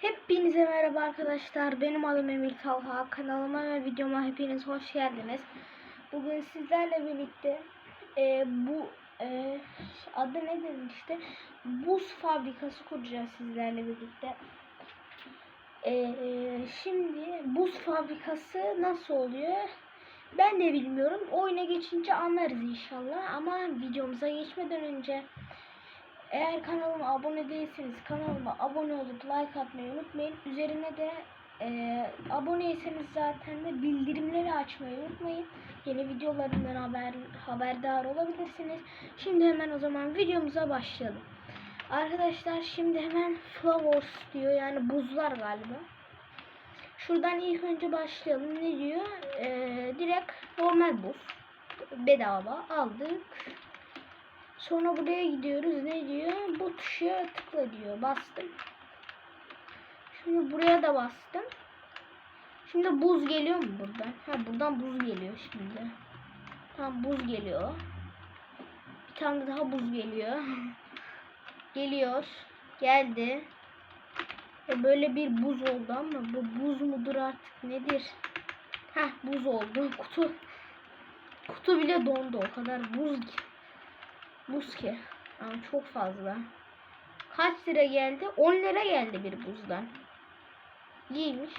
Hepinize merhaba arkadaşlar. Benim adım Emil Talha. Kanalıma ve videoma hepiniz hoş geldiniz. Bugün sizlerle birlikte e, bu e, adı ne demişti? Buz fabrikası kuracağız sizlerle birlikte. E, şimdi buz fabrikası nasıl oluyor? Ben de bilmiyorum. Oyuna geçince anlarız inşallah. Ama videomuza geçmeden önce eğer kanalıma abone değilseniz kanalıma abone olup like atmayı unutmayın. Üzerine de e, aboneyseniz zaten de bildirimleri açmayı unutmayın. Yeni videolarımdan haber haberdar olabilirsiniz. Şimdi hemen o zaman videomuza başlayalım. Arkadaşlar şimdi hemen flowers diyor yani buzlar galiba. Şuradan ilk önce başlayalım. Ne diyor? E, direkt normal buz. Bedava aldık. Sonra buraya gidiyoruz. Ne diyor? Bu tuşa tıkla diyor. Bastım. Şimdi buraya da bastım. Şimdi buz geliyor mu buradan? Ha buradan buz geliyor şimdi. Tamam buz geliyor. Bir tane daha buz geliyor. geliyor. Geldi. E böyle bir buz oldu ama bu buz mudur artık nedir? Heh buz oldu. Kutu kutu bile dondu. O kadar buz ki. Buz ki. Yani çok fazla. Kaç lira geldi? 10 lira geldi bir buzdan. İyiymiş.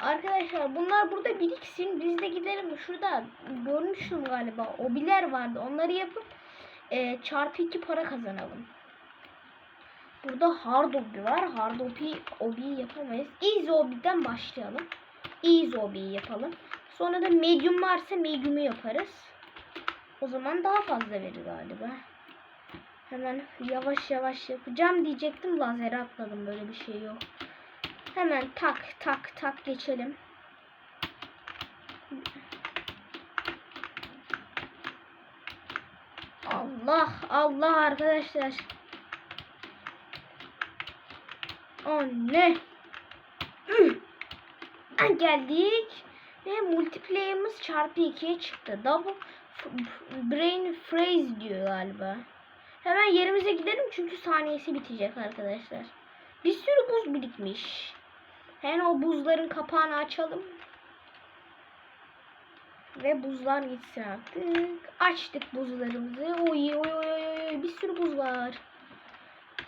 Arkadaşlar bunlar burada biriksin. Biz de gidelim. Şurada görmüştüm galiba. Obiler vardı. Onları yapıp e, çarpı 2 para kazanalım. Burada hard obi var. Hard obi, obiyi yapamayız. Easy obi'den başlayalım. Easy obiyi yapalım. Sonra da medium varsa medium'u yaparız. O zaman daha fazla verir galiba. Hemen yavaş yavaş yapacağım diyecektim. Lazere atladım. Böyle bir şey yok. Hemen tak tak tak geçelim. Allah Allah arkadaşlar. O ne? Üh! Geldik. Ve multiplayer'ımız çarpı 2'ye çıktı. Double brain phrase diyor galiba. Hemen yerimize gidelim çünkü saniyesi bitecek arkadaşlar. Bir sürü buz birikmiş. Hemen o buzların kapağını açalım. Ve buzlar gitsin artık. Açtık buzlarımızı. Oy oy oy oy oy bir sürü buz var.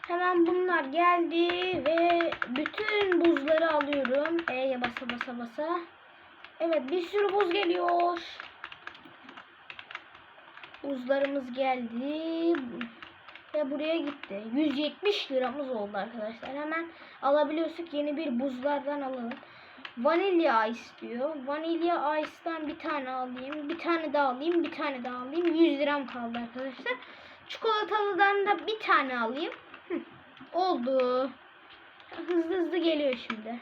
Hemen bunlar geldi ve bütün buzları alıyorum. E'ye basa basa basa. Evet bir sürü buz geliyor. Buzlarımız geldi. Ve buraya gitti. 170 liramız oldu arkadaşlar. Hemen alabiliyorsak yeni bir buzlardan alalım. Vanilya ice diyor. Vanilya ice'dan bir tane alayım. Bir tane daha alayım. Bir tane daha alayım. 100 liram kaldı arkadaşlar. Çikolatalıdan da bir tane alayım. Hı, oldu. Hızlı hızlı geliyor şimdi.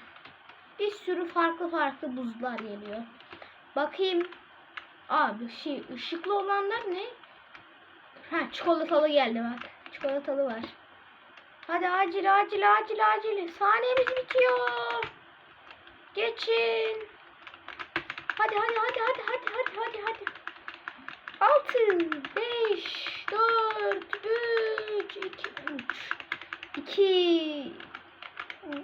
Bir sürü farklı farklı buzlar geliyor. Bakayım. Abi şey ışıklı olanlar ne? Ha çikolatalı geldi bak. Çikolatalı var. Hadi acil acil acil acil. Saniyemiz bitiyor. Geçin. Hadi hadi hadi hadi hadi hadi hadi hadi. 6 5 4 3 2 3 2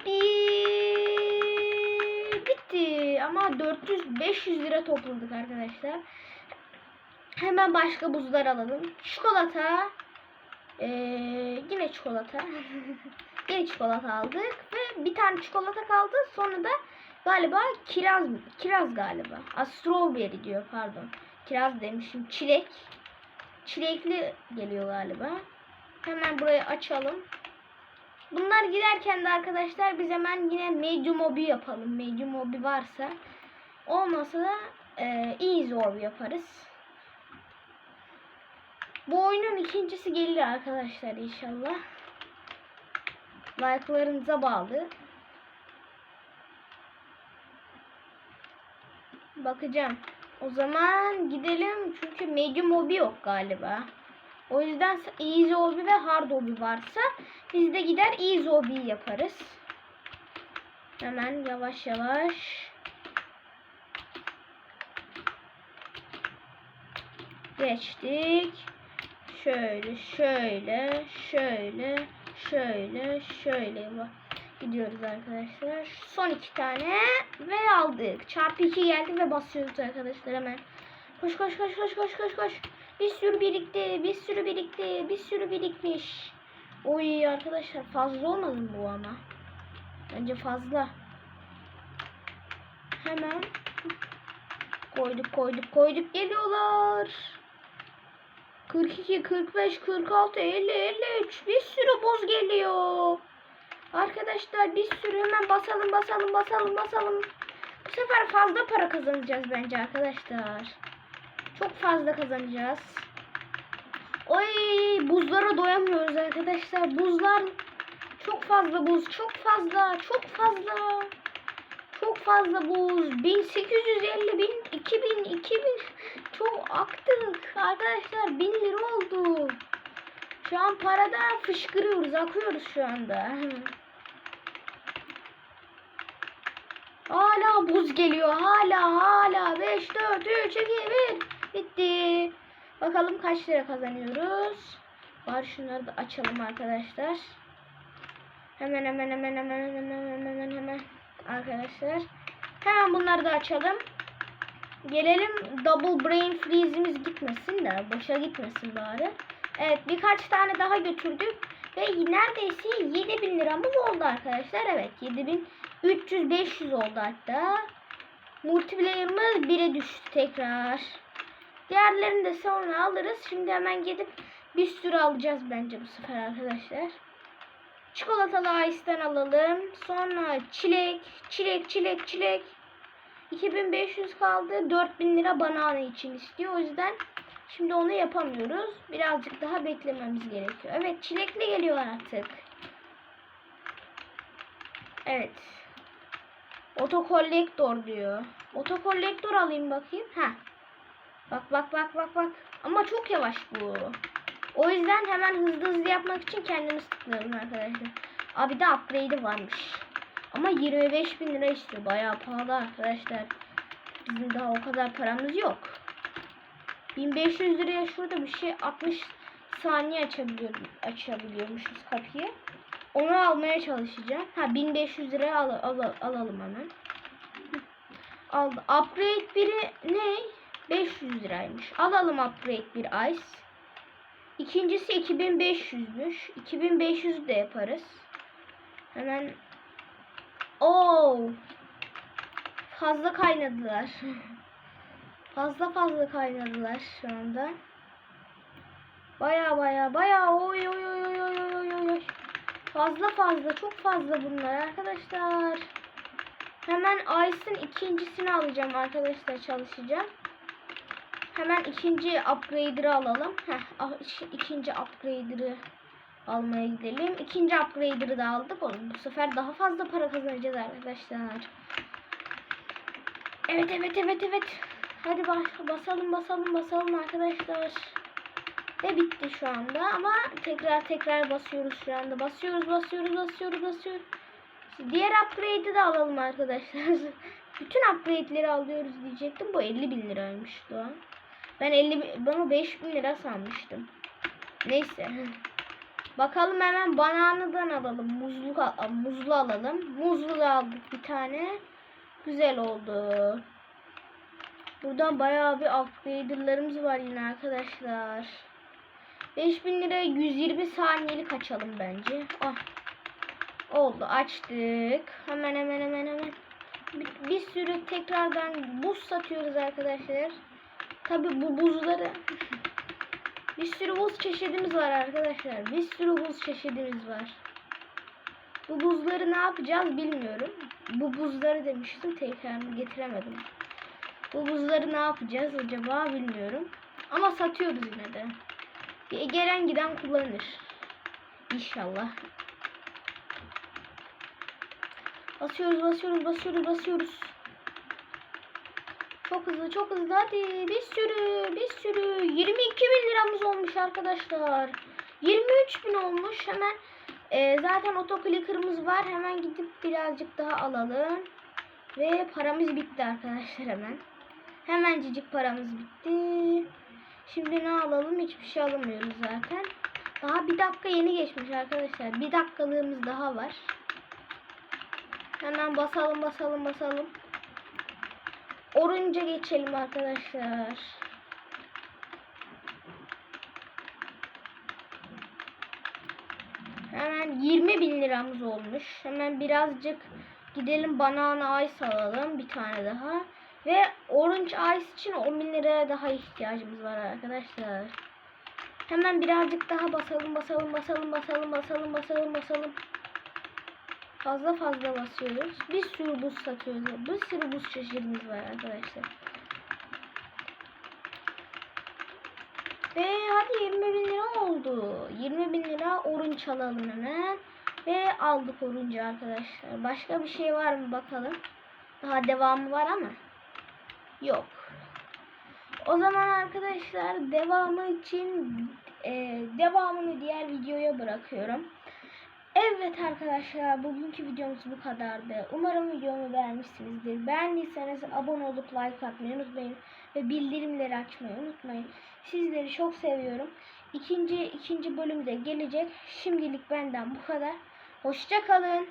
1 bitti ama 400 500 lira topladık arkadaşlar. Hemen başka buzlar alalım. Çikolata. Ee, yine çikolata. yine çikolata aldık. Ve bir tane çikolata kaldı. Sonra da galiba kiraz kiraz galiba. A, strawberry diyor pardon. Kiraz demişim. Çilek. Çilekli geliyor galiba. Hemen burayı açalım. Bunlar giderken de arkadaşlar biz hemen yine medium obi yapalım. Medium obi varsa. Olmasa da e, easy obi yaparız. Bu oyunun ikincisi gelir arkadaşlar inşallah. Like'larınıza bağlı. Bakacağım. O zaman gidelim çünkü medium obi yok galiba. O yüzden easy obi ve hard obi varsa biz de gider easy obi yaparız. Hemen yavaş yavaş. Geçtik şöyle şöyle şöyle şöyle şöyle Gidiyoruz arkadaşlar. Son iki tane ve aldık. Çarpı 2 geldi ve basıyoruz arkadaşlar hemen. Koş koş koş koş koş koş koş. Bir sürü birikti, bir sürü birikti, bir sürü birikmiş. Oy arkadaşlar fazla olmadı mı bu ama? Bence fazla. Hemen koyduk koyduk koyduk geliyorlar. 42, 45, 46, 50, 53 bir sürü buz geliyor. Arkadaşlar bir sürü hemen basalım basalım basalım basalım. Bu sefer fazla para kazanacağız bence arkadaşlar. Çok fazla kazanacağız. Oy buzlara doyamıyoruz arkadaşlar. Buzlar çok fazla buz. Çok fazla. Çok fazla. Çok fazla buz. 1850 bin, 2000, 2000. Çok aktık. Arkadaşlar 1000 lira oldu. Şu an parada fışkırıyoruz. Akıyoruz şu anda. Hala buz geliyor. Hala hala. 5, 4, 3, 2, 1. Bitti. Bakalım kaç lira kazanıyoruz. Var şunları da açalım arkadaşlar. Hemen hemen hemen hemen hemen hemen hemen arkadaşlar. Hemen bunları da açalım. Gelelim double brain freeze'imiz gitmesin de boşa gitmesin bari. Evet birkaç tane daha götürdük ve neredeyse 7000 liramız oldu arkadaşlar. Evet 7300 500 oldu hatta. Multiplayer'ımız 1'e düştü tekrar. Diğerlerini de sonra alırız. Şimdi hemen gidip bir sürü alacağız bence bu sefer arkadaşlar. Çikolatalı ice'den alalım. Sonra çilek, çilek, çilek, çilek. 2500 kaldı. 4000 lira banana için istiyor. O yüzden şimdi onu yapamıyoruz. Birazcık daha beklememiz gerekiyor. Evet çilekli geliyor artık. Evet. Otokolektör diyor. Otokolektör alayım bakayım. Ha. Bak bak bak bak bak. Ama çok yavaş bu. O yüzden hemen hızlı hızlı yapmak için kendimiz tıklayalım arkadaşlar. Abi de upgrade'i varmış. Ama 25 bin lira istiyor. Bayağı pahalı arkadaşlar. Bizim daha o kadar paramız yok. 1500 liraya şurada bir şey 60 saniye açabiliyorum, açabiliyormuşuz kapıyı. Onu almaya çalışacağım. Ha 1500 liraya al, al, alalım hemen. Aldı. Upgrade biri ne? 500 liraymış. Alalım upgrade bir ice. İkincisi 2500'müş. 2500 de yaparız. Hemen Oo. Fazla kaynadılar. Fazla fazla kaynadılar şu anda. Baya baya baya oy oy oy oy oy oy oy oy. Fazla fazla çok fazla bunlar arkadaşlar. Hemen Ice'ın ikincisini alacağım arkadaşlar çalışacağım. Hemen ikinci upgrader'ı alalım. Heh, ah, ikinci upgrader'ı almaya gidelim. İkinci upgrader'ı da aldık. Oğlum, bu sefer daha fazla para kazanacağız arkadaşlar. Evet evet evet evet. Hadi bas basalım basalım basalım arkadaşlar. Ve bitti şu anda ama tekrar tekrar basıyoruz şu anda. Basıyoruz basıyoruz basıyoruz basıyoruz. Diğer upgrade'i de alalım arkadaşlar. Bütün upgrade'leri alıyoruz diyecektim. Bu 50 bin liraymış şu an. Ben 50 bin- ben o 5 bin lira sanmıştım. Neyse. Bakalım hemen bananadan alalım. Muzlu, muzlu alalım. Muzlu da aldık bir tane. Güzel oldu. Buradan bayağı bir upgrader'larımız var yine arkadaşlar. 5000 liraya 120 saniyelik açalım bence. Ah. Oldu açtık. Hemen hemen hemen hemen. Bir, bir sürü tekrardan buz satıyoruz arkadaşlar. Tabi bu buzları bir sürü buz çeşidimiz var arkadaşlar. Bir sürü buz çeşidimiz var. Bu buzları ne yapacağız bilmiyorum. Bu buzları demiştim tekrar getiremedim. Bu buzları ne yapacağız acaba bilmiyorum. Ama satıyoruz yine de. Gelen giden kullanır. İnşallah. Basıyoruz basıyoruz basıyoruz basıyoruz. Çok hızlı çok hızlı. Hadi bir sürü bir sürü. 22 bin liramız olmuş arkadaşlar. 23 bin olmuş. Hemen e, zaten otoclicker'ımız var. Hemen gidip birazcık daha alalım. Ve paramız bitti arkadaşlar hemen. Hemencik paramız bitti. Şimdi ne alalım? Hiçbir şey alamıyoruz zaten. Daha bir dakika yeni geçmiş arkadaşlar. Bir dakikalığımız daha var. Hemen basalım basalım basalım. Orunca geçelim arkadaşlar. Hemen 20 bin liramız olmuş. Hemen birazcık gidelim banana ice alalım. Bir tane daha. Ve orange ice için 10 bin liraya daha ihtiyacımız var arkadaşlar. Hemen birazcık daha basalım basalım basalım basalım basalım basalım basalım. Fazla fazla basıyoruz. Bir sürü buz satıyoruz. Bir sürü buz çeşidimiz var arkadaşlar. Ve hadi 20 bin lira oldu. 20 bin lira orange alalım hemen. Ve aldık orange arkadaşlar. Başka bir şey var mı bakalım. Daha devamı var ama. Yok. O zaman arkadaşlar devamı için e, devamını diğer videoya bırakıyorum. Evet arkadaşlar bugünkü videomuz bu kadardı. Umarım videomu beğenmişsinizdir. Beğendiyseniz abone olup like atmayı unutmayın. Ve bildirimleri açmayı unutmayın. Sizleri çok seviyorum. İkinci, ikinci bölümde gelecek. Şimdilik benden bu kadar. Hoşça kalın.